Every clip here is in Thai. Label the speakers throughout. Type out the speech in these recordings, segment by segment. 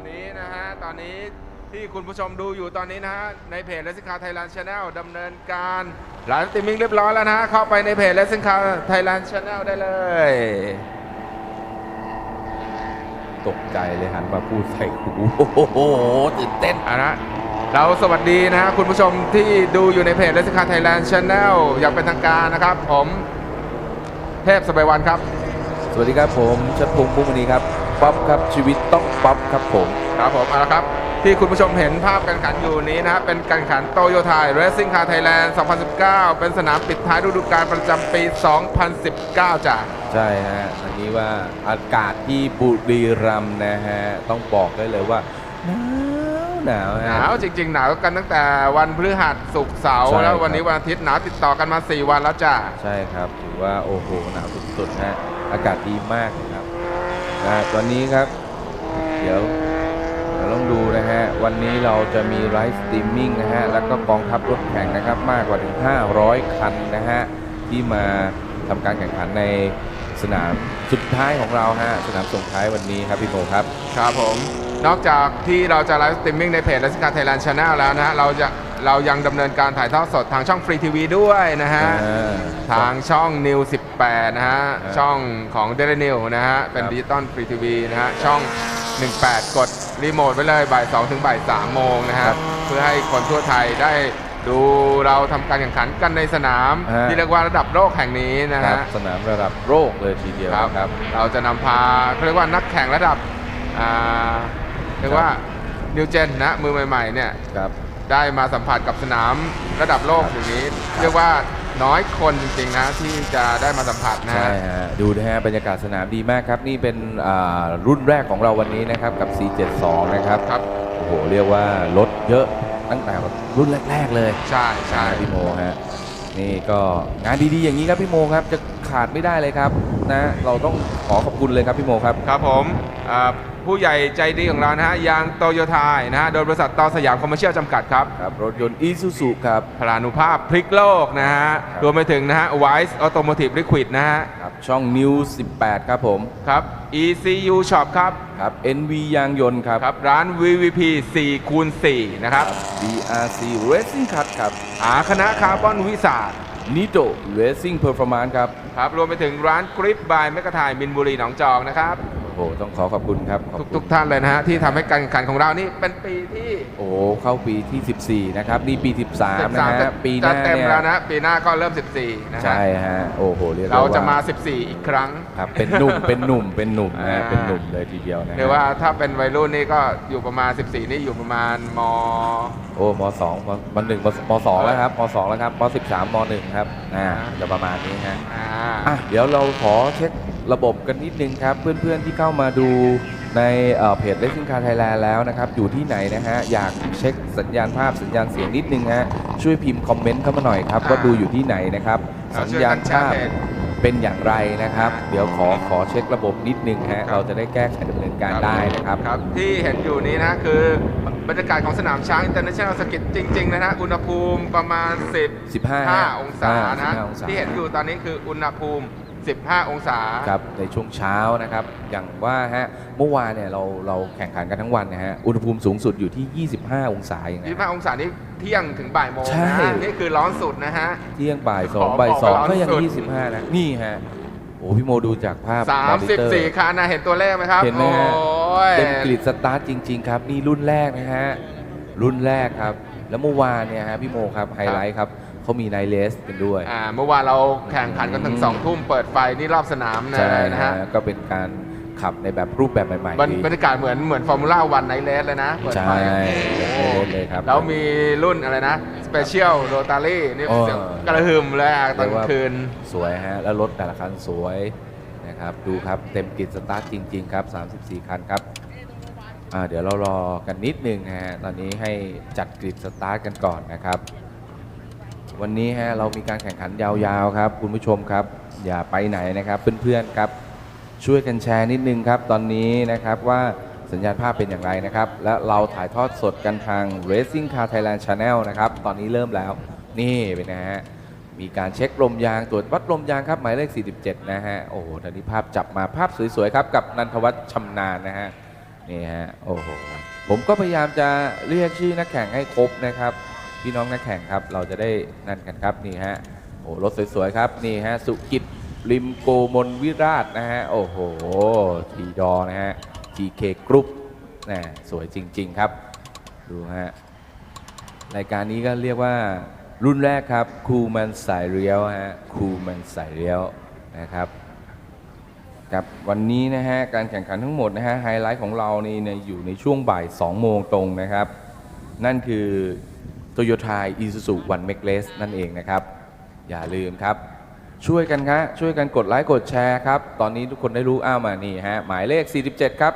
Speaker 1: อนนี้นะฮะ ตอนนี้ที่คุณผู้ชมดูอยู่ตอนนี้นะฮะ ในเพจ Racing Car Thailand Channel ดำเนินการไลฟ์สตรีมมิ่งเรียบร้อยแล้วนะฮะ เข้าไปในเพจ Racing Car Thailand Channel ได้เลย
Speaker 2: ตกใจเลยหันมาพูดใส่หูโอ้โหตื่นเต้น
Speaker 1: อะนะเราสวัสดีนะฮะคุณผู้ชมที่ดูอยู่ในเพจ Racing Car Thailand Channel อย่างเป็นทางการนะครับ ผมเทพสบายวันครับ
Speaker 2: สวัสดีครับผมชัดพงษ์มุกมณีครับ ป๊อปครับชีวิตต้องป๊อปครับผม
Speaker 1: ครับผมเอาละครับ ที่คุณผู้ชมเห็นภาพการแข่งขันอยู่นี้นะฮะเป็นการแข่งขันโตโยต้า Racing Car Thailand 2019 เป็นสนามปิดท้ายฤดูกาลประจำปี 2019จ้ะ
Speaker 2: ใช่ฮะอันนี้ว่าอากาศที่บุรีรัมย์นะฮะ ต้องบอกได้เลยว่า หนาวหนาว
Speaker 1: ห
Speaker 2: ฮะ
Speaker 1: นาวจริง ๆ หนาวกันตั้งแต่วันพฤหัสศุกร์เสาร์
Speaker 2: ใช่
Speaker 1: แล้ววัน
Speaker 2: ครับ
Speaker 1: นี้วันอาทิตย์หนาวติดต่อกันมา 4 วันแล้วจ้ะ
Speaker 2: ใช่ครับ ถือว่า โอ้โห หนาวสุดๆฮะ อากาศดีมากครับ นะตอนนี้ครับ เดี๋ยวเราต้องดูนะฮะ วันนี้เราจะมีไลฟ์สตรีมมิ่งนะฮะ แล้วก็กองทัพรถแข่งนะครับ มากกว่าถึง 500 คันนะฮะ ที่มาทำการแข่งขันใน สนามสุดท้ายของเราฮะสนามส่งท้ายวันนี้ครับพี่โมครับ
Speaker 1: ครับผม นอกจากที่เราจะไลฟ์สตรีมมิ่งในเพจ Racing Car Thailand Channel แล้วนะฮะเราจะเรายังดำเนินการถ่ายทอดสดทางช่องฟรีทีวีด้วยนะฮะ
Speaker 2: อ่า
Speaker 1: ทางช่อง New 18 นะฮะ
Speaker 2: ครับ
Speaker 1: ช่องของ Daily New นะฮะ เป็น
Speaker 2: ครับ
Speaker 1: ดิจิตอลฟรีทีวีนะฮะ ช่อง 18 กดรีโมทไปเลยบ่าย2ถึงบ่าย3โมงนะฮะเพื่อให้คนทั่วไทยได้ ดูเราทำการแข่งขันกันในสนาม
Speaker 2: ฮะ
Speaker 1: ที่เรียกว่าระดับโลกแห่งนี้นะ
Speaker 2: ครั
Speaker 1: ฮะ
Speaker 2: บสนามระดับโลกเลยทีเดียว
Speaker 1: ครับ
Speaker 2: นะครับ
Speaker 1: เราจะนำพาเขาเรียกว่านักแข่งระดับอ่าเรียกว่านิวเจนนะมือใหม่ๆเนี่ย
Speaker 2: ครับ
Speaker 1: ได้มาสัมผัสกับสนามระดับโลกอย่างนี้ เรียกว่าน้อยคนจริงๆนะที่จะได้มาสัมผัสนะ
Speaker 2: ใช่
Speaker 1: ฮะ
Speaker 2: ฮะดูนะฮะบรรยากาศสนามดีมากครับ นี่เป็นอ่ารุ่นแรกของเราวันนี้นะครับกับ C72 นะครับ
Speaker 1: ครับ
Speaker 2: โอ้โหเรียกว่ารถเยอะ ตั้งแต่รุ่นแรก ๆ เลย
Speaker 1: ใช่ใช่
Speaker 2: พี่โมฮะนี่ก็งานดีๆอย่างนี้ครับพี่โมครับจะขาดไม่ได้เลยครับนะเราต้องขอขอบคุณเลยครับพี่โมครับ
Speaker 1: ครับผมอ่า ผู้ใหญ่ใจดีของเรานะฮะยางโตโยต้านะฮะโดยบริษัทต่อสยามคอมเมอร์เชียลจำกัดครับ
Speaker 2: ครับรถยนต์อีซูซูครับ
Speaker 1: พลานุภาพพลิกโลกนะฮะ
Speaker 2: ครับ
Speaker 1: รวมไปถึงนะฮะ Wise Automotive Liquid นะฮะ
Speaker 2: ครับช่อง New 18 ครับผม
Speaker 1: ครับ ECU Shop ครับ
Speaker 2: ครับ NV ยางยนต์ครับ
Speaker 1: ครับ ร้าน VVP 4คูณ4นะครับ
Speaker 2: BRC Racing Cut ครับ
Speaker 1: อาคณะคาร์บอนวิสา
Speaker 2: Nito Racing Performance ครับ
Speaker 1: ครับ รวมไปถึงร้านกริปบายแมกกะทายมินบุรีหนองจอกนะครับ
Speaker 2: โอ้โหต้องขอขอบคุณครับขอบ
Speaker 1: ทุก
Speaker 2: คุณ
Speaker 1: ทุกท่านเลยนะฮะที่ทำให้การแข่งขันของเรานี่เป็นปีที่
Speaker 2: โอ้โหเข้าปีที่ 14 นะครับ นี่ปี 13 นะ
Speaker 1: 13
Speaker 2: ฮะปีหน้า
Speaker 1: จะเต็ม
Speaker 2: เนี่ย
Speaker 1: แล้วนะปีหน้าก็เริ่ม 14 นะฮะ
Speaker 2: ใช่ฮะโอ้โหเรียกได้
Speaker 1: เราจะ
Speaker 2: ว่
Speaker 1: มา14 อีกครั้ง
Speaker 2: ครับเป็นหนุ่มเป็นหนุ่มเป็นหนุ่มนะฮะ
Speaker 1: อ่า
Speaker 2: เป็นหนุ่มเลยทีเดียวนะฮะ
Speaker 1: เรียกว่าถ้าเป็นวัยรุ่นนี่ก็อยู่ประมาณ 14 นี่อยู่ประมาณม
Speaker 2: โอ้มสองมมหนึ่งมมสองแล้วครับมสองแล้วครับมสิบสามมหนึ่งครับอ่าจะประมาณนี้ฮะ
Speaker 1: อ่า
Speaker 2: อะเดี๋ยวเราขอเช็ค ระบบกันนิดนึงครับ เพื่อนๆที่เข้ามาดูในเอ่อเพจ Racing Car Thailand แล้วนะครับ อยู่ที่ไหนนะฮะ อยากเช็คสัญญาณภาพสัญญาณเสียงนิดนึงฮะ ช่วยพิมพ์คอมเมนต์เข้ามาหน่อยครับว่าดูอยู่ที่ไหนนะครับ สัญญาณภาพเป็นอย่างไรนะครับ เดี๋ยวขอขอเช็คระบบนิดนึงฮะ เราจะได้แก้ไขดำเนินการได้นะครับ
Speaker 1: ครับ ที่เห็นอยู่นี้นะคือบรรยากาศของสนามช้าง International Circuit จริงๆนะฮะอุณหภูมิประมาณ 10
Speaker 2: 15
Speaker 1: 5องศานะ
Speaker 2: 15องศา
Speaker 1: ที่เห็นอยู่ตอนนี้คืออุณหภูมิ 15 องศา
Speaker 2: ครับในช่วงเช้านะครับ อย่างว่าฮะเมื่อวานเนี่ยเราเราแข่งขันกันทั้งวันนะฮะอุณหภูมิสูงสุดอยู่ที่ 25 องศาเองนะ
Speaker 1: 25 องศานี่เที่ยงถึงบ่ายโมง
Speaker 2: ใช่
Speaker 1: นะนี่คือร้อนสุดนะฮะ
Speaker 2: เที่ยงบ่ายส
Speaker 1: ข
Speaker 2: อ
Speaker 1: อง
Speaker 2: บ่ายสอง
Speaker 1: บอกว่า
Speaker 2: ก็ยัง
Speaker 1: ร้อนสุด
Speaker 2: 25 นะ นี่ฮะโอ้พี่โมดูจากภาพมอนิเตอร์
Speaker 1: 34คันนะเห็นตัวเลขไหมครับ
Speaker 2: เห็นไหมฮะ
Speaker 1: โอ้ย
Speaker 2: เต็มกริดสตาร์ทจริง ๆ ครับ นี่รุ่นแรกนะฮะ รุ่นแรกครับ แล้วเมื่อวานเนี่ยฮะพี่โมครับไฮไลท์ครับ เขามีไนเลสกันด้วย
Speaker 1: อ่าเมื่อวานเราแข่งขันกันถึง
Speaker 2: อืม
Speaker 1: 2ทุ่มเปิดไฟนี่รอบสนามนะ
Speaker 2: ใช่
Speaker 1: นะฮะ
Speaker 2: ฮะก็เป็นการขับในแบบรูปแบบใหม่
Speaker 1: บรร
Speaker 2: ๆดี
Speaker 1: บรรยากาศเหมือนเหมือนฟอร์มูล่าวันไนท์เลสเลยนะเปิด
Speaker 2: ใช่
Speaker 1: ไฟ
Speaker 2: แบบไนท์เลสเลยครับ
Speaker 1: แล้วมีรุ่นอะไรนะสเปเชียลโรตารี่นี่
Speaker 2: โอ้
Speaker 1: เสียงกระหึ่มเลยอะตอน
Speaker 2: เรียกว่า
Speaker 1: คืน
Speaker 2: สวยฮะแล้วรถแต่ละคันสวยนะครับดูครับเต็มกริดสตาร์ทจริง ๆ ครับ 34 คันครับอ่าเดี๋ยวเรารอกันนิดนึงนะฮะตอนนี้ให้จัดกริดสตาร์ทกันก่อนนะครับ วันนี้ฮะเรามีการแข่งขันยาวๆครับคุณผู้ชมครับ อย่าไปไหนนะครับเพื่อนๆครับ ช่วยกันแชร์นิดนึงครับ ตอนนี้นะครับว่าสัญญาณภาพเป็นอย่างไรนะครับ และเราถ่ายทอดสดกันทาง Racing Car Thailand Channel นะครับ ตอนนี้เริ่มแล้ว นี่เป็นนะฮะ มีการเช็คลมยางตรวจวัดลมยางครับ หมายเลข 47 นะฮะ โอ้โหตอนนี้ภาพจับมาภาพสวยๆครับ กับนันทวัฒน์ชำนาญนะฮะ นี่ฮะ โอ้โห ผมก็พยายามจะเรียกชื่อนักแข่งให้ครบนะครับ พี่น้องนักแข่งครับ เราจะได้นั่นกันครับนี่ฮะโอ้รถสวยๆครับนี่ฮะสุกิจริมโกมลวิราชนะฮะโอ้โหทีดอนะฮะ TK Group นะสวยจริง ๆ ครับ ดูฮะรายการนี้ก็เรียกว่ารุ่นแรกครับคูมันสายเรียวฮะคูมันสายเรียวนะครับครับวันนี้นะฮะการแข่งขันทั้งหมดนะฮะไฮไลท์ของเรานี่เนี่ยอยู่ในช่วงบ่าย 2 โมงตรงนะครับ นั่นคือ Toyota Isuzu One Make Race นั่นเองนะครับ อย่าลืมครับ ช่วยกันครับช่วยกันกดไลค์กดแชร์ครับ ตอนนี้ทุกคนได้รู้อ้าวมานี่ฮะ หมายเลข 47 ครับ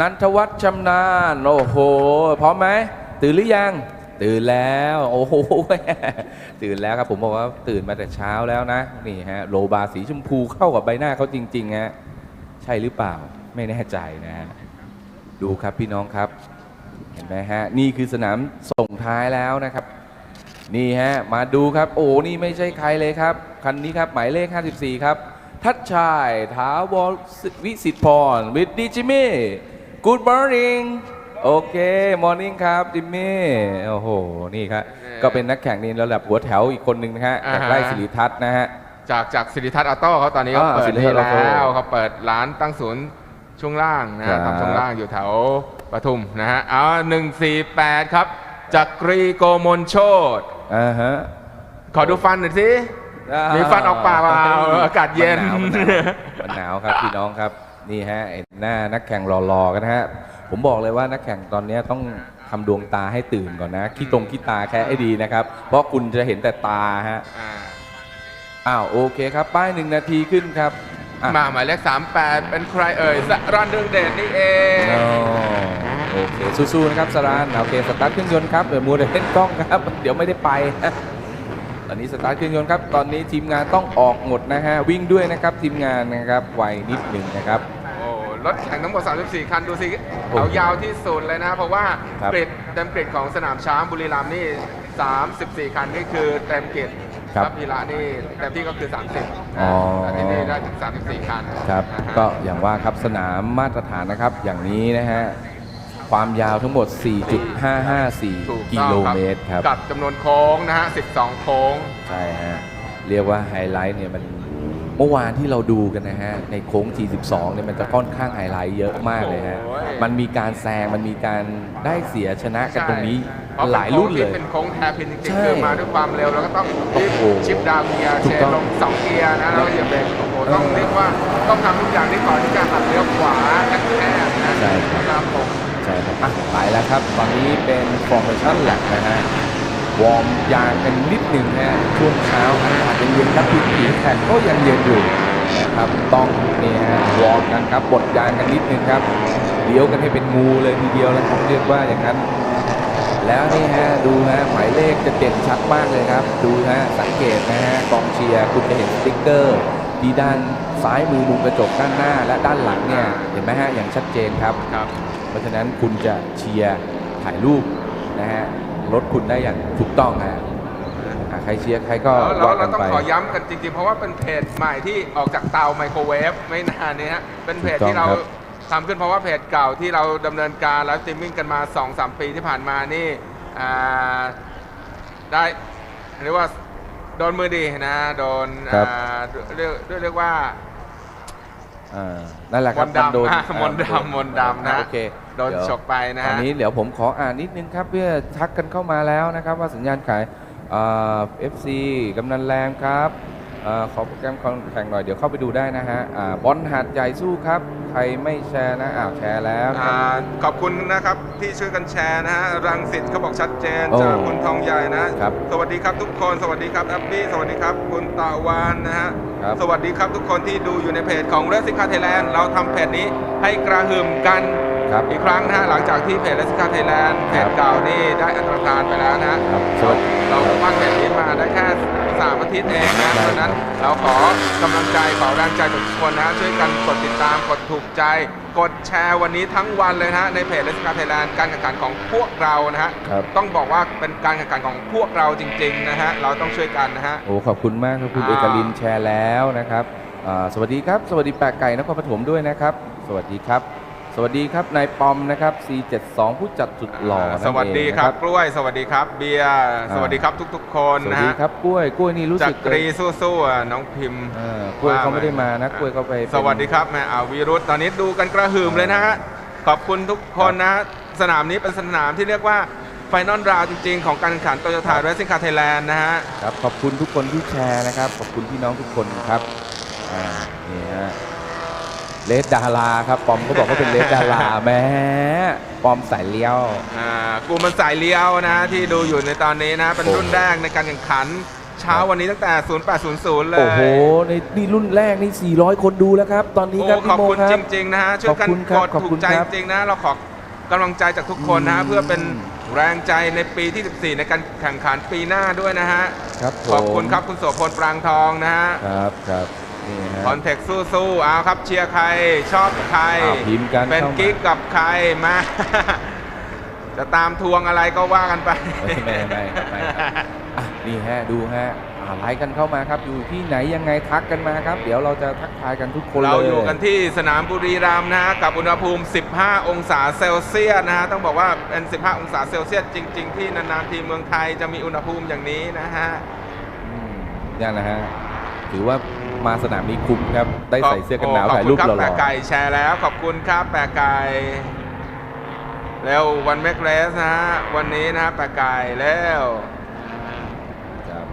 Speaker 2: นันทวัฒน์ชำนาญโอ้โห พร้อมไหมตื่นหรือยัง ตื่นแล้ว โอ้โห ตื่นแล้วครับผมบอกว่าตื่นมาแต่เช้าแล้วนะ นี่ฮะโลบาสีชมพูเข้ากับใบหน้าเขาจริงๆฮะใช่หรือเปล่าไม่แน่ใจนะฮะดูครับพี่น้องครับ เห็นไหมฮะ นี่คือสนามส่งท้ายแล้วนะครับ นี่ฮะ มาดูครับ โอ้ นี่ไม่ใช่ใครเลยครับ คันนี้ครับ หมายเลข 54 ครับ ทัชชายถาวรวิสิทธิ์พรวิดดีจิมี่ Good morning โอเค morning ครับ จิมมี่ โอ้โห นี่ครับ ก็เป็นนักแข่งนี่ระดับหัวแถวอีกคนหนึ่งนะฮะจาก
Speaker 1: อ่าฮะ
Speaker 2: ไร่สิริทัศน์นะฮะ
Speaker 1: จากจากสิริทัศน์ออโต้เขาตอนนี้เขา
Speaker 2: อ่า
Speaker 1: เปิ
Speaker 2: สิ
Speaker 1: ด
Speaker 2: ริทั
Speaker 1: นี่
Speaker 2: ศน์ออโต้
Speaker 1: แล้วเขาเปิดร้านตั้งศูนย์ ช่วงล่างนะ
Speaker 2: ครั
Speaker 1: ฮะ
Speaker 2: บ
Speaker 1: ทำช่วงล่างอยู่แถวปทุมนะฮะเอาหนึ่งสี่แปดครับจักรีโกมลโชต
Speaker 2: อ่าฮะ
Speaker 1: ขอดูฟันหน่อยสิ มีฟันออกปากเปล่าอากาศเย็น
Speaker 2: มันหนาวมันหนาวมันหนาวครับพี่น้องครับ นี่ฮะเห็นหน้านักแข่งรอๆกันนะฮะ ผมบอกเลยว่านักแข่งตอนนี้ต้องทำดวงตาให้ตื่นก่อนนะขี้ตรงขี้ตาแค่ให้ดีนะครับ เพราะคุณจะเห็นแต่ตาฮะ
Speaker 1: อ่า
Speaker 2: อ้าวโอเคครับ ป้ายหนึ่งนาทีขึ้นครับ อะ
Speaker 1: มาหมายเลข38 เป็นใครเอ่ยสรันเรืองเดชนี่เอง
Speaker 2: อ๋อโอเคสู้ๆนะครับสรานโอเคสตาร์ทเครื่องยนต์ครับเดี๋ยวมัวแต่เล่นกล้องครับ เดี๋ยวไม่ได้ไป ตอนนี้สตาร์ทเครื่องยนต์ครับ ตอนนี้ทีมงานต้องออกหมดนะฮะวิ่งด้วยนะครับทีมงานนะครับไวนิดหนึ่งนะครับ
Speaker 1: โอ้รถแข่งทั้งหมด 34 คันดูสิ
Speaker 2: โอ้
Speaker 1: เอายาวที่สุดเลยนะเพราะว่า
Speaker 2: ครับ
Speaker 1: เกรดเต็มเกรดของสนามช้างบุรีรัมย์นี่ 34 คันนี่คือเต็มเกรด
Speaker 2: ครับ
Speaker 1: แล้วพีระนี่เต็มที่ก็คือ 30
Speaker 2: อ๋อ
Speaker 1: แต่ที่นี่ได้ถึง 34 คัน
Speaker 2: ครับ
Speaker 1: นะฮะ
Speaker 2: ก็อย่างว่าครับสนามมาตรฐานนะครับ อย่างนี้นะฮะความยาวทั้งหมด
Speaker 1: ถูก
Speaker 2: 4.554 กิ
Speaker 1: ต้อง
Speaker 2: โล
Speaker 1: ครับ
Speaker 2: เมตรครับ
Speaker 1: กับจำนวนโค้งนะฮะ 12 โค้ง
Speaker 2: ใช่ฮะ เรียกว่าไฮไลท์เนี่ยมัน เมื่อวานที่เราดูกันนะฮะ ในโค้ง G12 เนี่ยมันจะค่อนข้างไฮไลท์เยอะมากเลยฮะ
Speaker 1: โอ้ย
Speaker 2: มันมีการแซง มันมีการได้เสียชนะกันตรงนี้
Speaker 1: เพราะ
Speaker 2: หลายรุ่นเลย
Speaker 1: เป็นโค้งที่เป็นโค้งแทร์พินจริง
Speaker 2: ใช่
Speaker 1: ๆคือมาด้วยความเร็วแล้วก็ต้อง
Speaker 2: โอ้
Speaker 1: รีบ
Speaker 2: โห
Speaker 1: ชิปดาวน์เกียร์
Speaker 2: ถู
Speaker 1: เช
Speaker 2: ก
Speaker 1: น
Speaker 2: ต้อง
Speaker 1: ลงสองเกียร์นะแล้วเหยียบเบรกโอ้โหต้อง
Speaker 2: เออ
Speaker 1: เรียกว่าต้องทำทุกอย่างที่ก่อนที่จะหักเลี้ยวขวาแคบๆนะ
Speaker 2: ใช่ครับ
Speaker 1: ครับผม
Speaker 2: ใช่ครับอะไปแล้วครับ ตอนนี้เป็นฟอร์มชั่นแลกนะฮะ วอร์มยางกันนิดหนึ่งฮะช่วงเช้าอากาศยังเย็นครับพื้นผิวแผ่นก็ยังเย็นอยู่นะครับต้องนี่ฮะวอร์มกันครับบดยางกันนิดหนึงครับเลี้ยวกันให้เป็นงูเลยทีเดียวแล้วผมเรียกว่าอย่างนั้น แล้วนี่ฮะดูฮะหมายเลขจะเด่นชัดมากเลยครับ ดูฮะสังเกตนะฮะกองเชียร์คุณจะเห็นสติ๊กเกอร์ที่ด้านซ้ายมือมุมกระจกด้านหน้า และด้านหลังเนี่ยเห็นไหมฮะอย่างชัดเจนครับ
Speaker 1: ครับ
Speaker 2: เพราะฉะนั้นคุณจะเชียร์ถ่ายรูปนะฮะ รถคุณได้อย่างถูกต้องฮะอะใครเชียร์ใครก็
Speaker 1: แล้ว
Speaker 2: ว่า
Speaker 1: เรา
Speaker 2: กัน
Speaker 1: ต้อง
Speaker 2: ไป
Speaker 1: ขอย้ำกันจริงๆ เพราะว่าเป็นเพจใหม่ที่ออกจากเตาไมโครเวฟไม่นานนี้ฮะเป็นเพจ
Speaker 2: ถูกต้อง
Speaker 1: ที่เรา
Speaker 2: ครับ
Speaker 1: ทำขึ้นเพราะว่าเพจเก่าที่เราดำเนินการไลฟ์สตรีมมิ่งกันมา 2-3 ปีที่ผ่านมานี่อ่าได้เรียกว่าโดนมือดีนะโดน
Speaker 2: ครับ
Speaker 1: อ่าเรียกเรียกเรียกว่า
Speaker 2: อ่านั่นแหละครับ
Speaker 1: มนต์ดำ
Speaker 2: โดน
Speaker 1: อะ
Speaker 2: อ่าม
Speaker 1: นต์ดำมนต์ดำนะ
Speaker 2: โอเค
Speaker 1: โดน
Speaker 2: เยว
Speaker 1: ฉกไปนะฮะ
Speaker 2: อันนี้เดี๋ยวผมขออ่านนิดนึงครับ เพื่อทักกันเข้ามาแล้วนะครับ ว่าสัญญาณขายเอฟซีกำนันแรงครับอ่าขอโปรแกรมคอนแข่งหน่อยเดี๋ยวเข้าไปดูได้นะฮะอ่าบอลหาดใหญ่สู้ครับ ใครไม่แชร์นะอ้าวแชร์แล้วครับ
Speaker 1: อ่าขอบคุณนะครับที่ช่วยกันแชร์นะฮะรังสิตเขาบอกชัดเจน
Speaker 2: โอ้
Speaker 1: จากคุณทองใหญ่นะ
Speaker 2: ครับ
Speaker 1: สวัสดีครับทุกคนสวัสดีครับแอปปี้สวัสดีครับคุณตะวันนะฮะ
Speaker 2: ครับ
Speaker 1: สวัสดีครับทุกคนที่ดูอยู่ในเพจของเรสซิคาไทยแลนด์เราทำเพจนี้ให้กระหึ่มกัน
Speaker 2: ครับ
Speaker 1: อีกครั้งนะฮะหลังจากที่เพจเรสซิคาไทยแลนด์เพจเก่านี่ได้อันตรธานไปแล้วนะฮะ
Speaker 2: ครับสวัสดี
Speaker 1: เราปั้นเพจนี้มาได้แค่สามอาทิตย์เองนะเพราะฉะนั้นเราขอกำลังใจขอแรงใจจากทุกคนนะช่วยกันกดติดตามกดถูกใจ กดแชร์วันนี้ทั้งวันเลยนะฮะในเพจเลสกาไทยแลนด์การแข่งขันของพวกเรานะฮะ
Speaker 2: ครับ
Speaker 1: ต้องบอกว่าเป็นการแข่งขันของพวกเราจริงๆนะฮะเราต้องช่วยกันนะฮะ
Speaker 2: โอ้ขอบคุณมากครับคุณ
Speaker 1: อ่า
Speaker 2: เอกลินแชร์แล้วนะครับอ่าสวัสดีครับ สวัสดีแปะไก่นครปฐมด้วยนะครับ สวัสดีครับ สวัสดีครับนายปอมนะครับ C72 ผู้จัดสุดหล่อนั่นเอง
Speaker 1: สวัสดีครับ
Speaker 2: นะ
Speaker 1: กล้วย สวัสดีครับ เบียร์สวัสดีครับทุก ๆ คน
Speaker 2: สวั
Speaker 1: นะ
Speaker 2: สดี
Speaker 1: ฮะ
Speaker 2: ครับกล้วยกล้วยนี่รู้
Speaker 1: จั
Speaker 2: สึ
Speaker 1: ก
Speaker 2: ก
Speaker 1: รีสู้ๆอะน้องพิมพ์
Speaker 2: เออกล้วยเขาไม่ได้มานะกล้วยเขาไปเป็น
Speaker 1: สวัสดีครับแม่อาวีรุธตอนนี้ดูกันกระหึ่มเลยนะฮะขอบคุณทุกคนนะฮะสนามนี้เป็นสนามที่เรียกว่าไฟนอลราวจริง ๆ ของการแข่งขันโตโยต้าเรซิ่งคาร์ไทยแลนด์นะฮะ
Speaker 2: ครับขอบคุณทุกคนที่แชร์นะครับ ขอบคุณพี่น้องทุกคนครับอ่านี่ฮะ เลดดาราครับปอมก็บอกว่าเป็นเลดดาราแหม่ปอมสายเลี้ยว
Speaker 1: อ่ากูมันสายเลี้ยวนะที่ดูอยู่ในตอนนี้นะ เป็น
Speaker 2: โอ้
Speaker 1: รุ่นแรกในการแข่งขัน เช้าวันนี้ตั้งแต่ 0800 เลย
Speaker 2: โอ้โหในนี่รุ่นแรกนี่ 400 คนดูแล้วครับ ตอนนี้
Speaker 1: โอ้
Speaker 2: ครับ
Speaker 1: ขอบ
Speaker 2: พี่โม
Speaker 1: คุณ
Speaker 2: ค
Speaker 1: จ
Speaker 2: รับ
Speaker 1: ริงๆนะฮะช่วยกัน
Speaker 2: ขอบคุณค
Speaker 1: ก
Speaker 2: รับ
Speaker 1: ด
Speaker 2: ขอบ
Speaker 1: ถู
Speaker 2: คุ
Speaker 1: ก
Speaker 2: ณ
Speaker 1: ใจ
Speaker 2: ครับ
Speaker 1: จริงๆนะ เราขอกำลังใจจากทุกคนนะฮะ
Speaker 2: อืม
Speaker 1: เพื่อเป็นแรงใจในปีที่ 14 ในการแข่งขันปีหน้าด้วยนะฮะ
Speaker 2: ครับผม
Speaker 1: ขอบคุณครับคุณโสพลปรางทองนะฮะ
Speaker 2: ครับครับ นี่ฮะ
Speaker 1: คอนเทคสู้ๆเอาครับเชียร์ใครชอบใคร
Speaker 2: อ้าวพิมพ์กัน
Speaker 1: เป็น
Speaker 2: เข้ามา
Speaker 1: กิ๊กกับใครมา จะตามทวงอะไรก็ว่ากันไป
Speaker 2: ไม่ไม่ไม่ครับไม่ครับอะนี่ฮะดูฮะอ่าไลค์กันเข้ามาครับ อยู่ที่ไหนยังไงทักกันมาครับ เดี๋ยวเราจะทักทายกันทุกคนเลย
Speaker 1: เราอยู่กันที่สนามบุรีรัมย์นะฮะกับอุณหภูมิ 15 องศาเซลเซียสนะฮะต้องบอกว่าเป็น 15 องศาเซลเซียสจริง ๆ ที่นานๆทีเมืองไทยจะมีอุณหภูมิอย่างนี้นะฮะ
Speaker 2: อืมนี่นนะฮะถือว่า มาสนามนี้คุ้มครับ ได้ใส่เสื้อกันหนาวถ่ายรูป
Speaker 1: ขอบ
Speaker 2: ห
Speaker 1: คุณครับ
Speaker 2: ล่
Speaker 1: แปะ
Speaker 2: อ
Speaker 1: ไก่แชร์แล้ว ขอบคุณครับแปะไก่แล้ววันแมกเลสนะฮะวันนี้นะฮะแปะไก่แล้ว
Speaker 2: ๆครับ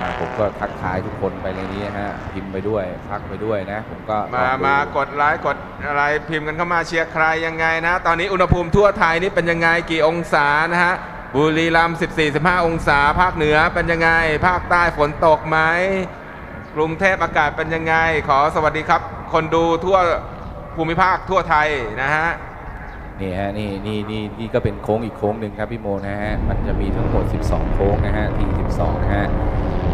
Speaker 2: อ่าผมก็ทักทายทุกคนไปในนี้ฮะพิมพ์ไปด้วยทักไปด้วยนะ ผมก็
Speaker 1: มา
Speaker 2: ลองดู
Speaker 1: มากดไลค์กดอะไรพิมพ์กันเข้ามาเชียร์ใครยังไงนะ ตอนนี้อุณหภูมิทั่วไทยนี่เป็นยังไงกี่องศานะฮะบุรีรัมย์14-15 องศา ภาคเหนือเป็นยังไง ภาคใต้ฝนตกไหม กรุงเทพอากาศเป็นยังไง ขอสวัสดีครับ คนดูทั่วภูมิภาคทั่วไทยนะฮะ
Speaker 2: นี่ฮะนี่นี่นี่นี่ก็เป็นโค้งอีกโค้งหนึ่งครับพี่โมนะฮะมันจะมีทั้งหมด 12 โค้งนะฮะที12นะฮะ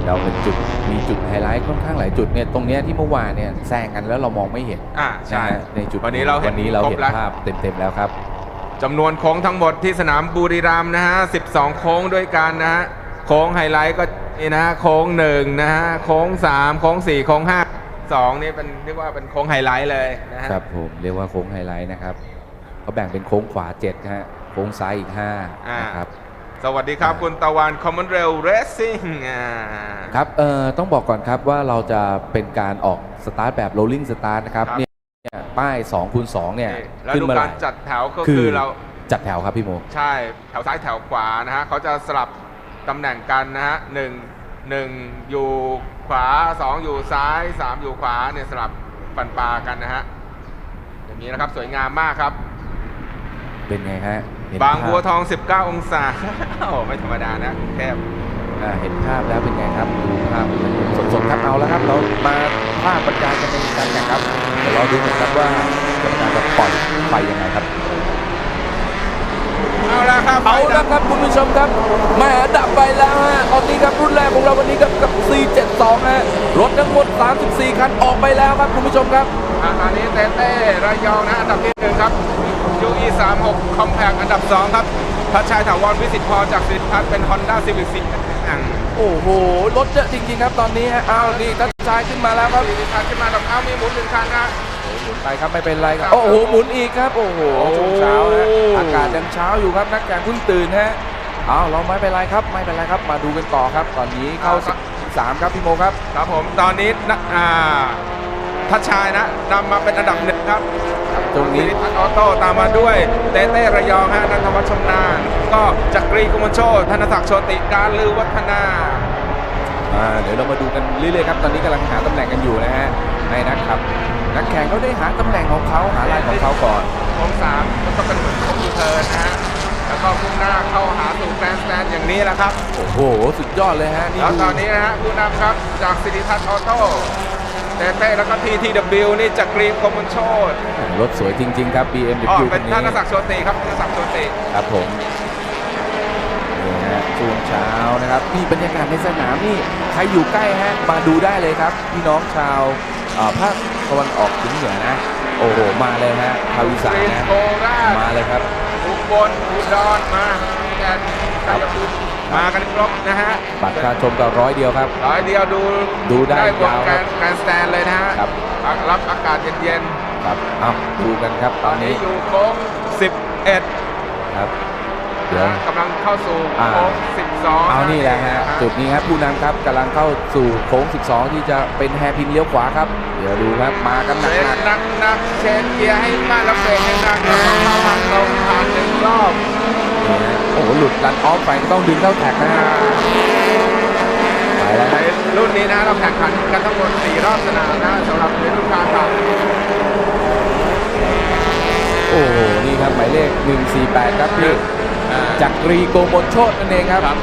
Speaker 2: เราเป็นจุดมีจุดไฮไลท์ค่อนข้างหลายจุดเนี่ยตรงเนี้ยที่เมื่อวานเนี่ยแซงกันแล้วเรามองไม่เห็น
Speaker 1: อ่าใช่
Speaker 2: นะฮะในจุด
Speaker 1: วันนี้เราเห็น
Speaker 2: วันนี้เรา
Speaker 1: ครบ
Speaker 2: เห็น
Speaker 1: แล้ว
Speaker 2: ภาพเต็มๆแล้วครับ
Speaker 1: จำนวนโค้งทั้งหมดที่สนามบุรีรัมย์นะฮะ 12 โค้งด้วยกันนะฮะ โค้งไฮไลท์ก็ นี่นะฮะโค้งหนึ่งนะฮะโค้ง3โค้ง4โค้ง5 2นี่เป็นเรียกว่าเป็นโค้งไฮไลท์เลยนะฮะ
Speaker 2: ครับผมเรียกว่าโค้งไฮไลท์นะครับเขาแบ่งเป็นโค้งขวา7นะฮะโค้งซ้ายอีก5นะครับ
Speaker 1: สวัสดีครับ คุณตะวัน Common Rail Racing อ่า
Speaker 2: ครับเอ่อต้องบอกก่อนครับว่าเราจะเป็นการออกสตาร์ทแบบ rolling start นะครับ
Speaker 1: ครับ
Speaker 2: เนี่ยป้าย2คูณ2เนี่ย
Speaker 1: แล้ว
Speaker 2: ขึ้น
Speaker 1: ดู
Speaker 2: มาไห
Speaker 1: การ
Speaker 2: ร่
Speaker 1: จัดแถวก็
Speaker 2: คื
Speaker 1: คืออเรา
Speaker 2: จัดแถวครับพี่โม
Speaker 1: ใช่ แถวซ้ายแถวขวานะฮะเขาจะสลับ ตำแหน่งกันนะฮะหนึ่งหนึ่งอยู่ขวาสองอยู่ซ้ายสามอยู่ขวาเนี่ยสลับปันปลากันนะฮะอย่างนี้นะครับสวยงามมากครับ
Speaker 2: เป็นไงฮะเห็น
Speaker 1: บาง
Speaker 2: ภพ
Speaker 1: บัวทอง 19 องศาโอ้ไม่ธรรมดานะกรุงเทพ
Speaker 2: อ่าเห็นภาพแล้วเป็นไงครับดูภาพสดๆครับเอาแล้วครับ เรามาภาพบรรยายกันในการแข่งครับเดี๋ยวเราดูกันครับว่ากรรมการจะปล่อยไฟยังไงครับ
Speaker 1: เอาละครับ
Speaker 2: เอาละครับคุณผู้ชมครับแหมาดับไปแล้วฮะตอนนี้ครับรุ่นแรกของเราวันนี้ครับกับ C72 ฮะรถทั้งหมด 34 คันออกไปแล้วครับคุณผู้ชมครับ
Speaker 1: อาคารนี้เต้เต้ระยองนะอันดับที่หนึ่งครับ UE 36 Compact อันดับ2ครับทัชชัยถาวรวิสิทธิ์พรจากสิทธิพัฒน์เป็น Honda Civic สีแดง
Speaker 2: โอ้โห รถเยอะจริงๆครับตอนนี้ฮะอ้าวนี่ทัศชายขึ้นมาแล้วครับ
Speaker 1: สิทธิพัฒน์ขึ้นมาดับเอามีหมุนหนึ่งคันนะ
Speaker 2: หมุนไปครับไม่เป็นไรครับโอ้โหหมุนอีกครับโอ้โหช่วงเช้านะอากาศยังเช้าอยู่ครับนักแข่งเพิ่งตื่นฮะเอาเราไม่เป็นไรครับไม่เป็นไรครับมาดูกันต่อครับ ตอนนี้เข้าสามครับพี่โมครับ
Speaker 1: ครับผมตอนนี้นะอ่าทัชชัยนะนำมาเป็นอันดับหนึ่งครับ
Speaker 2: ตรงนี้
Speaker 1: สิทธิพัฒน์ออโต้ตามมาด้วยเต้เต้ระยองฮะนันทวัฒน์ชมนาน ก็จักรีกุมลโชตธนศักดิ์โชติการลือวัฒนา
Speaker 2: อ่าเดี๋ยวเรามาดูกันเรื่อยๆครับ ตอนนี้กำลังหาตำแหน่งกันอยู่นะฮะให้นักครับ นักแข่งเขาได้หาตำแหน่งของเขาหาลายของเขาก่อน
Speaker 1: โค้งสามก็ต้องเป็นเหมือนโค้งยูเทิร์นนะฮะแล้วก็พุ่งหน้าเข้าหาสู่แกรนด์สแตนอย่างนี้แหละครับ
Speaker 2: โอ้โห สุดยอดเลยฮะนี่
Speaker 1: แล้ว
Speaker 2: ดู
Speaker 1: ตอนนี้นะฮะผู้นำครับจากสิริทัศน์ออโต้เต้เต้แล้วก็ TTW นี่จากกรีมคอมมอนโชด
Speaker 2: รถสวยจริง ๆ ครับ
Speaker 1: อ๋อ
Speaker 2: BMW
Speaker 1: เป็
Speaker 2: คั
Speaker 1: น
Speaker 2: นนี้
Speaker 1: ธนศักดิ์โชติครับธนศักดิ์โชติ
Speaker 2: ครับผมนี่ฮะช่วงเช้านะครับนี่บรรยากาศในสนามนี่ใครอยู่ใกล้ฮะมาดูได้เลยครับ พี่น้องชาวเอ่อภาค ตะวันออกเฉียงเหนือนะ โอ้โหมาเลยฮะชาวอีสาน
Speaker 1: กรีน
Speaker 2: นะ
Speaker 1: โคราช
Speaker 2: มาเลยครับ
Speaker 1: อุบลอุดรมาแอนชัยภูมิมากันครบนะฮะ
Speaker 2: บัตรค่าชมก็ร้อยเดียวครับ
Speaker 1: ร้อยเดียวดู
Speaker 2: ดูได้
Speaker 1: บน
Speaker 2: ยาว
Speaker 1: แก
Speaker 2: ค
Speaker 1: ร
Speaker 2: รับ
Speaker 1: นด์แกรนด์สแตนเลยนะฮะ
Speaker 2: ครับ
Speaker 1: รับอากาศเย็น
Speaker 2: คครับเอาดูกันครับต
Speaker 1: ต
Speaker 2: อ
Speaker 1: อนน
Speaker 2: นี้
Speaker 1: นี้อยู่โค้ง11
Speaker 2: ครับเดี๋ยว
Speaker 1: กำลังเข้าสู่
Speaker 2: อ่า
Speaker 1: โค้ง12
Speaker 2: เอานี่แหละฮะจุดนี้ครับผู้นำครับกำลังเข้า สู่โค้ง 12 ที่จะเป็นแฮร์พินเลี้ยวขวาครับ เดี๋ยวดูครับมากันห
Speaker 1: เบร
Speaker 2: นั
Speaker 1: ก
Speaker 2: ก
Speaker 1: หนักหนักๆเชนเกียร์ให้มากแล้วเบรกให้หนักแล้วก็เข้าทางตรงผ่านหนึ่งรอบ
Speaker 2: ๆนี่ฮะโอ้โหหลุดรันออฟไปต้องดึงเข้าแท็กนะฮะไปแล้ว
Speaker 1: ในรุ่นนี้นะเราแข่งขันกันทั้งหมด 4 รอบสนามนะสำหรับฤดูกาลต่าง
Speaker 2: โอ้โหนี่ครับหมายเลข 148 ครับพี่จักรีโกมลโชตนั่นเองครับ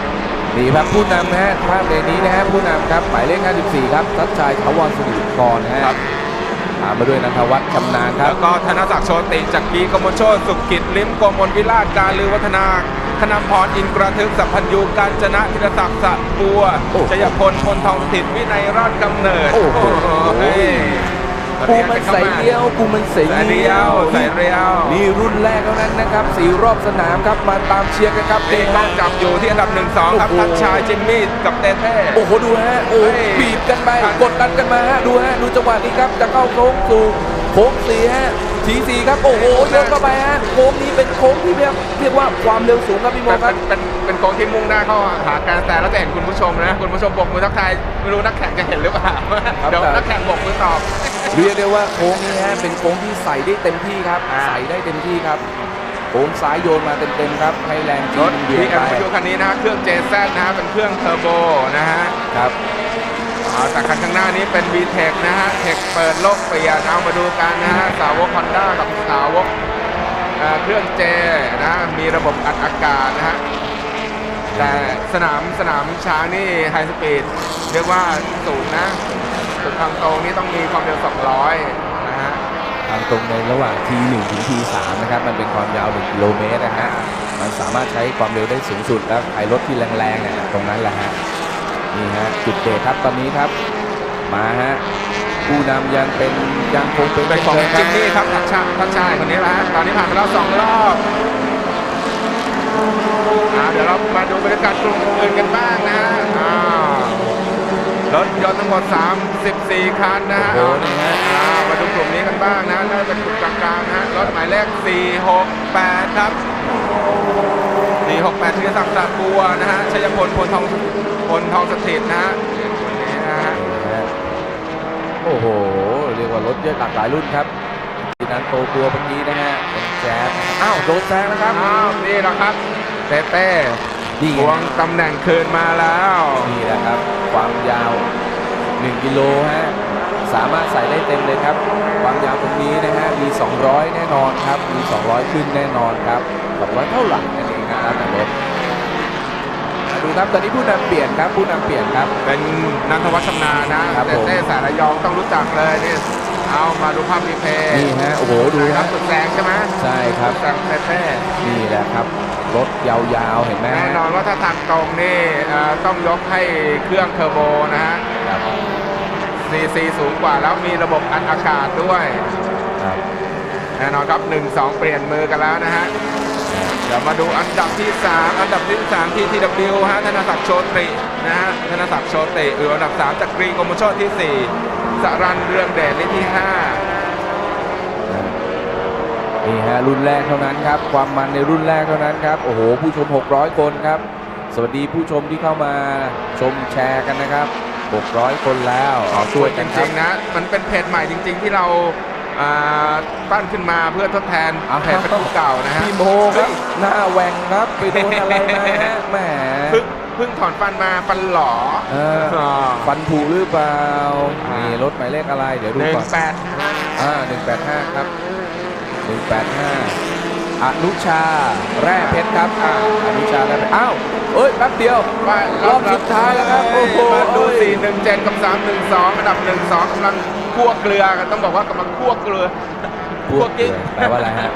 Speaker 1: ครับ
Speaker 2: นี่ครับผู้นำนะฮะภาพในนี้นะฮะผู้นำครับหมายเลข 54 ครับทัชชัยถาวรสุริกรนะฮะตามมาด้วยนันทวัฒน์ชำนาญครับ
Speaker 1: แล้วก็ธนศักดิ์โชติจักรีกมลโชตสุกิจลิ้มโกมลวิลาศการลือวัฒนาคณพรอินกระทึกสัพพัญญูการจนะธิรศักดิ์สะบัว
Speaker 2: โอ้โห
Speaker 1: ชยพลพลทองสถิตวินัยราชกำเนิด
Speaker 2: โอ้โห
Speaker 1: เฮ้ย
Speaker 2: กูมันใส่เลี้ยวกูมันใส่
Speaker 1: ใส่เลี้ยวใส่เลี้ยว
Speaker 2: นี่รุ่นแรกเท่านั้นนะครับสี่รอบสนามครับมาตามเชียร์กันครับ
Speaker 1: นี่
Speaker 2: นี่
Speaker 1: ต้อ
Speaker 2: ฮะ
Speaker 1: งจับอยู่ที่อันดับหนึ่งสองครับ
Speaker 2: โอ้โห
Speaker 1: ทัชชายจิมมี่กับเต้เต้
Speaker 2: โอ้โหดูฮะโอ้
Speaker 1: เฮ้ย
Speaker 2: บีบกันไป
Speaker 1: ครับ
Speaker 2: กดดันกันมาฮะดูฮะดูจังหวะนี้ครับจะเข้าโค้งสู่โค้งสี่ฮะทีสี่ครับโอ้โหโยนเข้าไปฮะโค้งนี้เป็นโค้งที่เรียกเรียกว่าความเร็วสูงครับพี่โม
Speaker 1: เป็น
Speaker 2: ครับ
Speaker 1: เป็นเป็นโค้งที่มุ่งหน้าเข้าหาการแต่แล้วจะเห็นคุณผู้ชมนะคุณผู้ชมบกมือทักทายไม่รู้นักแข่งจะเห็นหรือเปล่า
Speaker 2: ครับ
Speaker 1: เดี๋ยวนักแข่งบกมือตอบ
Speaker 2: เรียกได้ว่าโค้งนี้ฮะเป็นโค้งที่ใส่ได้เต็มที่ครับ
Speaker 1: อ่า
Speaker 2: ใส่ได้เต็มที่ครับโค้งซ้ายโยนมาเต็มๆครับให้แรงจ
Speaker 1: ร
Speaker 2: ริ
Speaker 1: ถ
Speaker 2: งเบีย
Speaker 1: พี
Speaker 2: ด
Speaker 1: เอ็ม
Speaker 2: ไป
Speaker 1: ยูคันนี้นะฮะเครื่อง JZ นะฮะเป็นเครื่องเทอร์โบนะฮะ
Speaker 2: ครับ
Speaker 1: อ่าแต่คันข้างหน้านี้เป็น VTEC นะฮะเทคเปิดโลกเปลี่ยนเอามาดูกันนะฮะสาวก Honda กับสาวกอ่าเครื่องเจนะมีระบบอัดอากาศนะฮะแต่สนามสนามช้างนี่ไฮสปีดเรียกว่าสูงนะ สุดทางตรงนี่ต้องมีความเร็ว 200 นะฮะ
Speaker 2: ทางตรงในระหว่าง T1 ถึง T3 นะครับ มันเป็นความยาว 1 กิโลเมตรนะฮะ มันสามารถใช้ความเร็วได้สูงสุด แล้วใครรถที่แรงๆเนี่ยตรงนั้นแหละฮะ นี่ฮะ จุดเดทครับตอนนี้ครับ มาฮะ ผู้นำยังเป็นยังคงเป็น
Speaker 1: เป็นของ
Speaker 2: ช่
Speaker 1: จิ
Speaker 2: ดิ
Speaker 1: มมี่ครับทักชาทักชายคนนี้แหละฮะ ตอนนี้ผ่านไปแล้วสองรอบอ่าเดี๋ยวเรามาดูบรรยากาศกลุ่มอื่นกันบ้างนะฮะอ่า รถยนต์ทั้งหมด 34 คันนะฮะ
Speaker 2: โอ้โหนี่ฮะ
Speaker 1: อ่ามาดูกลุ่มนี้กันบ้างนะน่าจะเป็นกลุ่มกลางๆนะฮะรถหมายเลข 468 ครับ 468ที่ศักดิ์สะบัวนะฮะชัยพลพลทองพลทองสถิตนะฮะคนนี้นะฮะ
Speaker 2: นะฮะ โอ้โห เรียกว่ารถเยอะหลากหลายรุ่นครับที่นั้นโตตัวเมื่อกี้นะฮะเป็นแจ๊สอ้าวโดนแซงแล้วครับ
Speaker 1: อ้าวนี่แหละครับเต้เต้
Speaker 2: นี่
Speaker 1: ทวงตำแหน่งคืนมาแล้ว
Speaker 2: นี่แหละครับ ความยาว 1 กิโลฮะ สามารถใส่ได้เต็มเลยครับ ความยาวตรงนี้นะฮะ มี 200 แน่นอนครับ มี 200 ขึ้นแน่นอนครับ200เท่าไหร่นั่นเองนะแล้วแต่รถมาดูครับ ตอนนี้ผู้นำเปลี่ยนครับ ผู้นำเปลี่ยนครับ
Speaker 1: เป็นนันทวัฒน์ชำนาญนะครับเต้
Speaker 2: ผม
Speaker 1: เต้สายระยองต้องรู้จักเลยนี่เอามาดูภาพรีเพย์
Speaker 2: นี่ฮะ โอ้โห ดู
Speaker 1: ค
Speaker 2: ค
Speaker 1: รั
Speaker 2: รั
Speaker 1: บบสุดแสงใช่ไหม
Speaker 2: ใช่ครับ
Speaker 1: สุดแสงเต้เต้
Speaker 2: นี่แหละครับ รถยาวๆ เห็นไหม
Speaker 1: แน่นอนว่าถ้าทางตรงนี่เอ่อต้องยกให้เครื่องเทอร์โบนะฮะ
Speaker 2: ครับ
Speaker 1: CC สูงกว่าแล้วมีระบบอัดอากาศด้วย
Speaker 2: ครับ
Speaker 1: แน่นอนครับ 1 2 เปลี่ยนมือกันแล้วนะฮะ เดี๋ยวมาดูอันดับที่ 3 อันดับที่3 TTW ฮะธนศักดิ์โชตินะฮะธนศักดิ์โชติอยู่อันดับ 3 จากกรีกรมโชตที่ 4สรันเรืองเดชนี่ที่
Speaker 2: นี่ฮะรุ่นแรกเท่านั้นครับ ความมันในรุ่นแรกเท่านั้นครับ โอ้โห ผู้ชม 600 คนครับ สวัสดีผู้ชมที่เข้ามาชมแชร์กันนะครับ 600 คนแล้ว
Speaker 1: 5
Speaker 2: ช่วย
Speaker 1: จ
Speaker 2: กันครั
Speaker 1: ริ
Speaker 2: บ
Speaker 1: งๆนะ มันเป็นเพจใหม่จริง ๆ ที่เราอ่าปั้นขึ้นมาเพื่อทดแทน
Speaker 2: อ้าว
Speaker 1: เพจเป็นเก่านะฮะ
Speaker 2: พี่โมครับ หน้าแหว่งครับไปโดนอะไรมาฮะแหม
Speaker 1: เพิ่งเพิ่งถอนฟันมาฟันหลอ
Speaker 2: เออ
Speaker 1: อ่า
Speaker 2: ฟันผูหรือเปล่า
Speaker 1: อ่านี่
Speaker 2: นี่รถหมายเลขอะไร เดี๋ยวดู
Speaker 1: หนึ่ง
Speaker 2: ก่อน
Speaker 1: แปด
Speaker 2: อ่า185 ครับ 185อนุชาแร่เพชรครับอ่าอนุชาแร่เพชรอ้าวเอ้ยแป๊บเดียวรอบสุดท้ายแล้วครับโอ้โห
Speaker 1: มาดู417 กับ 312 อันดับ 1 2กำลังคั่วเกลือกันต้องบอกว่ากำลังคั่วเกลือ
Speaker 2: คั่วเกลือแปลว่าอะไรฮะ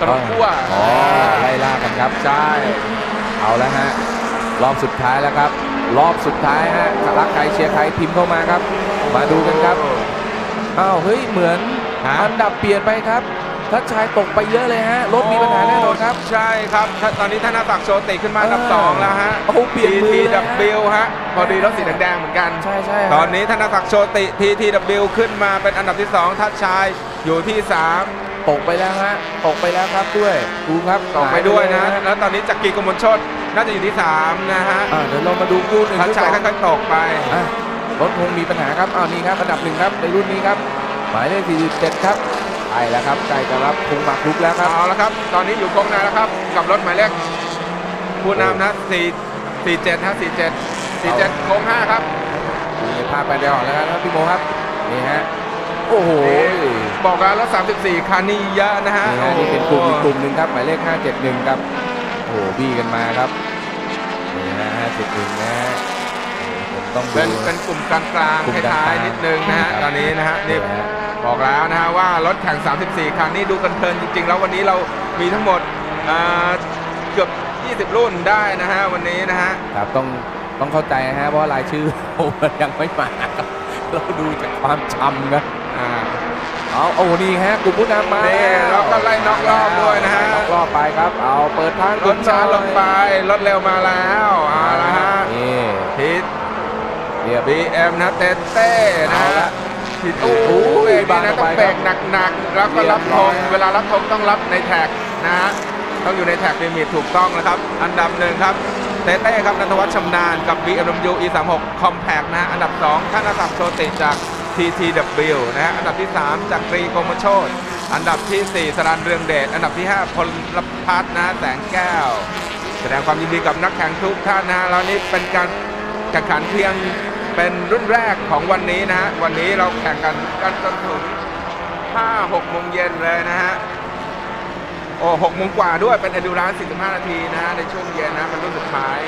Speaker 1: กำลังคั่ว
Speaker 2: อ๋อไล่ล่ากันครับใช่เอาแล้วฮะรอบสุดท้ายแล้วครับ รอบสุดท้ายฮะรักใครเชียร์ใครพิมพ์เข้ามาครับ มาดูกันครับอ้าวเฮ้ยเหมือน
Speaker 1: ฮะ
Speaker 2: อันดับเปลี่ยนไปครับ ทัชชายตกไปเยอะเลยฮะ รถมีปัญหาแน่นอนครับ
Speaker 1: ใช่ครับถ้าตอนนี้ธนาศักดิ์โชติขึ้นมาอันดับ
Speaker 2: เออ
Speaker 1: 2แล้วฮะ
Speaker 2: โอ้โหเปลี่ยนมือเลยฮะ
Speaker 1: TTW ฮะ พอดีรถสีแดงๆเหมือนกัน
Speaker 2: ใช่ใช่
Speaker 1: ตอนนี้ธนาศักดิ์โชติ TTW ขึ้นมาเป็นอันดับที่2ทัดชายอยู่ที่สาม
Speaker 2: ตกไปแล้วฮะ ตกไปแล้วครับด้วยดูครับ
Speaker 1: ตกไปด้วยนะ
Speaker 2: หาไปเลย
Speaker 1: แล้วตอนนี้จักรีกมลโชตน่าจะอยู่ที่สามนะฮะ
Speaker 2: อ่าเดี๋ยวเรามาดูคู่หนึ่ง
Speaker 1: ทัช
Speaker 2: คู่
Speaker 1: ชัย
Speaker 2: สอง
Speaker 1: ค่อยๆตกไป
Speaker 2: อะรถคงมีปัญหาครับอ้าวนี่ครับอันดับหนึ่งครับในรุ่นนี้ครับหมายเลข47 ครับ ใกล้แล้วครับใกล้จะรับคงหมากรุกแล้วครับ
Speaker 1: เอาละครับ ตอนนี้อยู่โค้งหนาแล้วครับ กับรถหมายเลขผู้นำนะ4 47ฮะ47 47โค้งห้าครับ
Speaker 2: ดูในภาพไปเดียวก่อนแล้วครับพี่โมครับนี่ฮะโอ้โห
Speaker 1: บอกแล้วรถ34คันนี่เยอะนะฮะ
Speaker 2: นี่ฮะนี่เป็นกลุ่มอีกกลุ่มหนึ่งครับหมายเลข571ครับโอ้โหบี้กันมาครับนี่ฮะ571นะฮะโอ้โหผมต้องดู
Speaker 1: เป็นเป็นกลุ่มกลาง
Speaker 2: กลุ่ม
Speaker 1: ๆ
Speaker 2: กลางๆ
Speaker 1: ท้ายๆนิดนึงนะฮะ
Speaker 2: ครับ
Speaker 1: ตอนนี้นะฮะนี่
Speaker 2: นี่ฮะ
Speaker 1: บอกแล้วนะฮะว่ารถแข่ง 34 คันนี่ดูกันเพลินจริง ๆ แล้ววันนี้เรามีทั้งหมดอ่าเกือบ 20 รุ่นได้นะฮะวันนี้นะฮะ
Speaker 2: ครับต้องต้องเข้าใจนะฮะเพราะว่ารายชื่อมันยังไม่มาครับเราดูจากความชำครับ
Speaker 1: อ่า
Speaker 2: เอาโอ้นี่ฮะกลุ่มผู้นำมา
Speaker 1: นี่แล้วก็ไล่น็อกรอบด้วยนะฮะ
Speaker 2: น็อกรอบไปครับ เอาเปิดทาง
Speaker 1: รถช้าลงไปรถเร็วมาแล้วเอาละฮะ
Speaker 2: นี่
Speaker 1: ทิศ
Speaker 2: เรียบ
Speaker 1: BM นะเต้เต้นะ
Speaker 2: เอา
Speaker 1: ฮะ
Speaker 2: ละ
Speaker 1: ทิศโอ้โห
Speaker 2: โอ้
Speaker 1: เวยทีนะ
Speaker 2: บาง
Speaker 1: ต้อง
Speaker 2: ไป
Speaker 1: เบร
Speaker 2: ครั
Speaker 1: ก
Speaker 2: บ
Speaker 1: หนักๆ แล้วก็รับธง
Speaker 2: เรียบร้อย
Speaker 1: เวลารับธงต้องรับในแท็กนะฮะต้องอยู่ในแท็กลิมิตถูกต้องนะครับ อันดับหนึ่งครับเต้เต้ครับนันทวัฒน์ชำนาญกับ BMW E36 Compact นะฮะอันดับ 2ท่านอาศักดิ์โชติจาก TTW นะฮะอันดับที่ 3จากกรีกรมโชตอันดับทีสี่ 4สรันเรืองเดชอันดับที่ 5พลพัฒน์นะฮะแสงแก้ว แสดงความยินดีกับนักแข่งทุกท่านนะฮะแล้วนี่เป็นการแข่งขันเพียง เป็นรุ่นแรกของวันนี้นะฮะ วันนี้เราแข่งกันกันจนถึง5 6โมงเย็นเลยนะฮะ โอ้6โมงกว่าด้วย เป็น Endurance 45 นาทีนะฮะ ในช่วงเย็นนะเป็นรุ่นสุดท้าย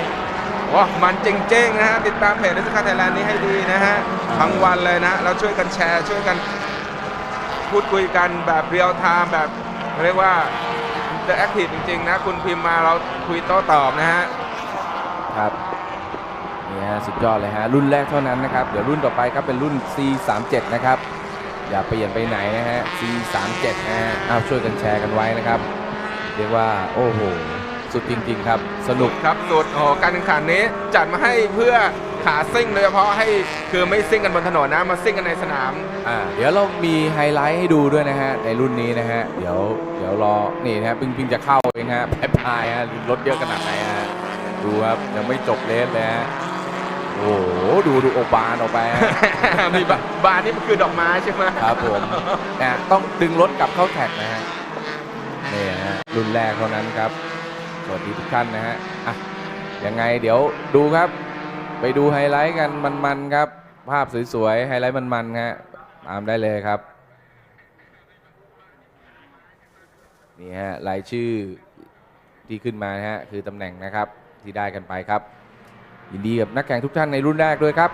Speaker 1: ว้ามันจริงๆนะฮะ ติดตามเพจนิสกาไทยแลนด์นี้ให้ดีนะฮะ ทั้งวันเลยนะ เราช่วยกันแชร์ ช่วยกันพูดคุยกันแบบเรียลไทม์แบบเรียกว่าจะแอคทีฟจริงๆนะ คุณพิมพ์มาเราคุยโต้ตอบนะฮะ
Speaker 2: ครับ นี่ฮะสุดยอดเลยฮะรุ่นแรกเท่านั้นนะครับเดี๋ยวรุ่นต่อไปครับเป็นรุ่น C37 นะครับอย่าเปลี่ยนไปไหนนะฮะ C37 นะฮะอ้าวช่วยกันแชร์กันไว้นะครับเรียกว่าโอ้โหสุดจริง ๆ ครับ สนุก
Speaker 1: ครับสุดโอ้โหการแข่งขันนี้จัดมาให้เพื่อขาซิ่งโดยเฉพาะให้คือไม่ซิ่งกันบนถนนนะมาซิ่งกันในสนาม
Speaker 2: อ่าเดี๋ยวเรามีไฮไลท์ให้ดูด้วยนะฮะในรุ่นนี้นะฮะเดี๋ยวเดี๋ยวรอนี่นะฮะเพิ่งเพิ่งจะเข้าเองฮะแพ้พายฮะรถเยอะขนาดไหนฮะดูครับยังไม่จบเลสเลยฮะ โอ้โหดูดูโอบานออกไปฮะ
Speaker 1: มีบาบาร์นี่มันคือดอกไม้ใช่ไหม
Speaker 2: ครับผมนะต้องดึงรถกลับเข้าแท็กนะฮะนี่ฮะรุ่นแรกเท่านั้นครับสวัสดีทุกท่านนะฮะอะยังไงเดี๋ยวดูครับ ไปดูไฮไลท์กันมันๆครับ ภาพสวยๆไฮไลท์มันๆฮะตามได้เลยครับนี่ฮะรายชื่อที่ขึ้นมานะฮะคือตำแหน่งนะครับที่ได้กันไปครับ ยินดีกับนักแข่งทุกท่านในรุ่นแรกด้วยครับ